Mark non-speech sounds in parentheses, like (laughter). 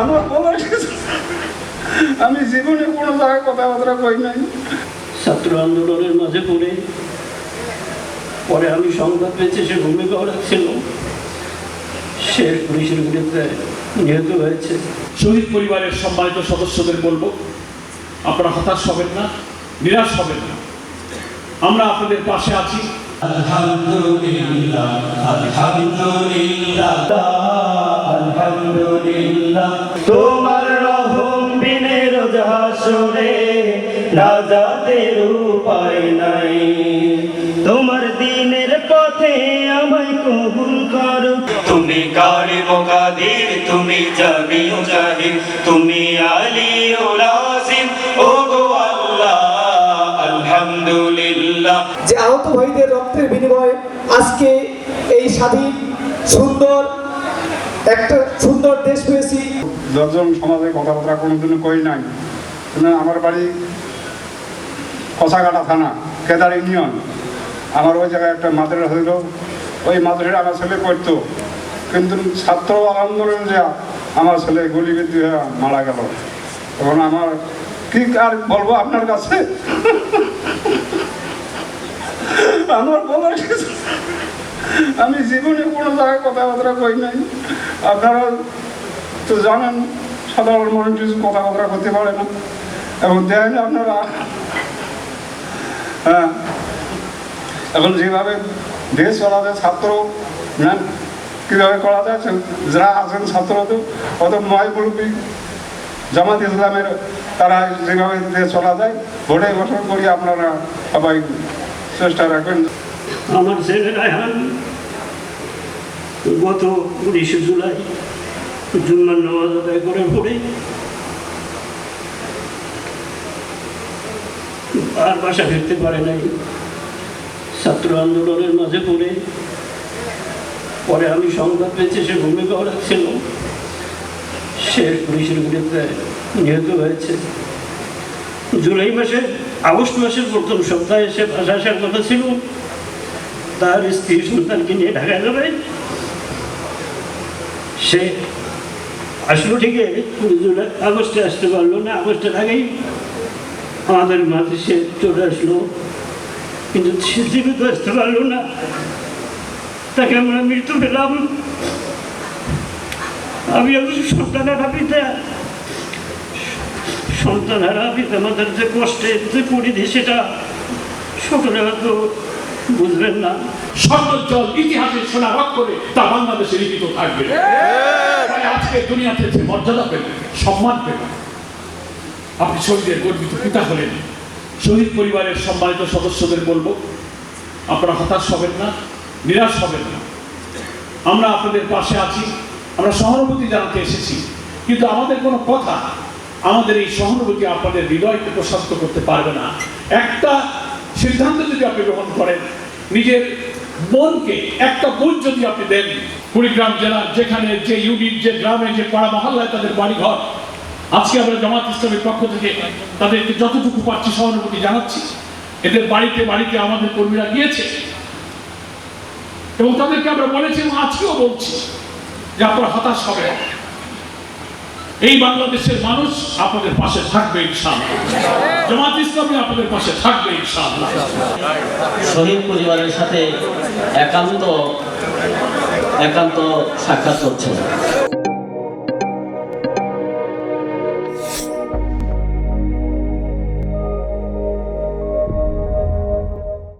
আমার বলার আমি জীবনে কোনো জায়গায় কথাবার্তা কই নাই ছাত্র আন্দোলনের মাঝে পড়ে পরে আমি সংবাদ পেয়েছি সে ভূমিকাও রাখছিল সে পুলিশের বিরুদ্ধে নিহত হয়েছে শহীদ পরিবারের সম্মানিত সদস্যদের বলব আপনারা হতাশ হবেন না নিরাশ হবেন না আমরা আপনাদের পাশে আছি আলহামদুলিল্লাহ আলহামদুলিল্লাহ আলহামদুলিল্লাহ। তোমার রহম বিনে রোজ রাজাদের উপায় নাই। তোমার দিনের পথে আমায় কবুল করো। তুমি কারি মুকাদির তুমি জামিউ জাহির তুমি আলী উলাসিম ও গো আল্লাহ আলহামদুলিল্লাহ। যে আহত ভাইদের রক্তের বিনিময়ে আজকে এই স্বাধীন সুন্দর একটা সুন্দর দেশ পেয়েছি। দশজন সমাজে কথাবার্তা কোনোদিনও কই নাই। আমার বাড়ি কষাকাটা থানা, কেদার ইউনিয়ন। আমার ওই জায়গায় একটা মাদ্রাসা ছিল। ওই মাদ্রাসায় আমার ছেলে পড়তো। কিন্তু ছাত্র আন্দোলন যে, আমার ছেলে গুলিবিদ্ধ হয়ে মারা গেল। তখন আমার, কি আর বলব আপনার কাছে? (laughs) আমার বলার কিছু আমি জীবনে কোনো জায়গায় কথাবার্তা কই নাই। আপনারা তো জানেন, সাধারণ মানুষ কিছু কথাবার্তা করতে পারে না। এবং দেন আপনারা। হ্যাঁ। এখন যেভাবে দেশ চলা যায় ছাত্র নেন কীভাবে করা যায় যারা আছেন ছাত্র তো, অত ময় মুরব্বী জামাত ইসলামের তারা যেভাবে দেশ চলা যায় ভোটে গঠন করি আপনারা সবাই চেষ্টা রাখবেন। আমার ছেলে রায়হান গত উনিশে জুলাই জুম্মার নামাজ আদায় করে পড়ে আর বাসা ফিরতে পারে নাই। ছাত্র আন্দোলনের মাঝে পড়ে পরে আমি সংবাদ পেয়েছি, সে ভূমিকাও রাখছিল সে পুলিশের বিরুদ্ধে নিহত হয়েছে। জুলাই মাসে, আগস্ট মাসের প্রথম সপ্তাহে সে বাসা আসার কথা ছিল। তার স্ত্রী সন্তানকে নিয়ে ঢাকায় যাবে। সে আসলো ঠিকই। জুলাই আগস্টে আসতে পারল না, আগস্টের আগেই আমাদের মাঝে সে চলে আসলো। কিন্তু সে জীবিত আসতে পারল না। তাকে আমরা মৃত্যু পেলাম। আমি একজন সন্তানেরা পিতা সন্তানেরা পিতা আমাদের যে কষ্টে যে পরিধি সেটা সকলে হয়তো বুঝবেন না? সর্বোজ্জ্বল ইতিহাসের সোনা করে তা বাংলাদেশে লিখিত থাকবে। আজকে দুনিয়াতে যে মর্যাদা পেলেন সম্মান পেলেন আপনি শহীদের গর্বিত পিতা হলেন। শহীদ পরিবারের সম্মানিত সদস্যদের বলব আপনারা হতাশ হবেন না নিরাশ হবেন না। আমরা আপনাদের পাশে আছি আমরা সহানুভূতি জানাতে এসেছি কিন্তু আমাদের কোনো কথা আমাদের এই সহানুভূতি আপনাদের হৃদয়কে প্রশান্ত করতে পারবে না। একটা সিদ্ধান্ত যদি আপনি গ্রহণ করেন, নিজের মনকে একটা বুঝ যদি আপনি দেন কুড়িগ্রাম জেলার যেখানে যে ইউনিট যে গ্রামে, যে পাড়া মহল্লায় তাদের বাড়িঘর, আজকে আমরা জামাত ইসলামের পক্ষ থেকে তাদেরকে যতটুকু পাচ্ছি সহানুভূতি জানাচ্ছি এদের বাড়িতে বাড়িতে আমাদের কর্মীরা গিয়েছে এবং তাদেরকে আমরা বলেছি এবং আজকেও বলছি যে আপনারা হতাশ হবে না। এই বাংলাদেশের মানুষ আপনাদের পাশে থাকবে, ইনশাআল্লাহ। জামাত ইসলামী আপনাদের পাশে থাকবে, ইনশাআল্লাহ। শহীদ পরিবারের সাথে একান্ত একান্ত সাক্ষাৎ করছে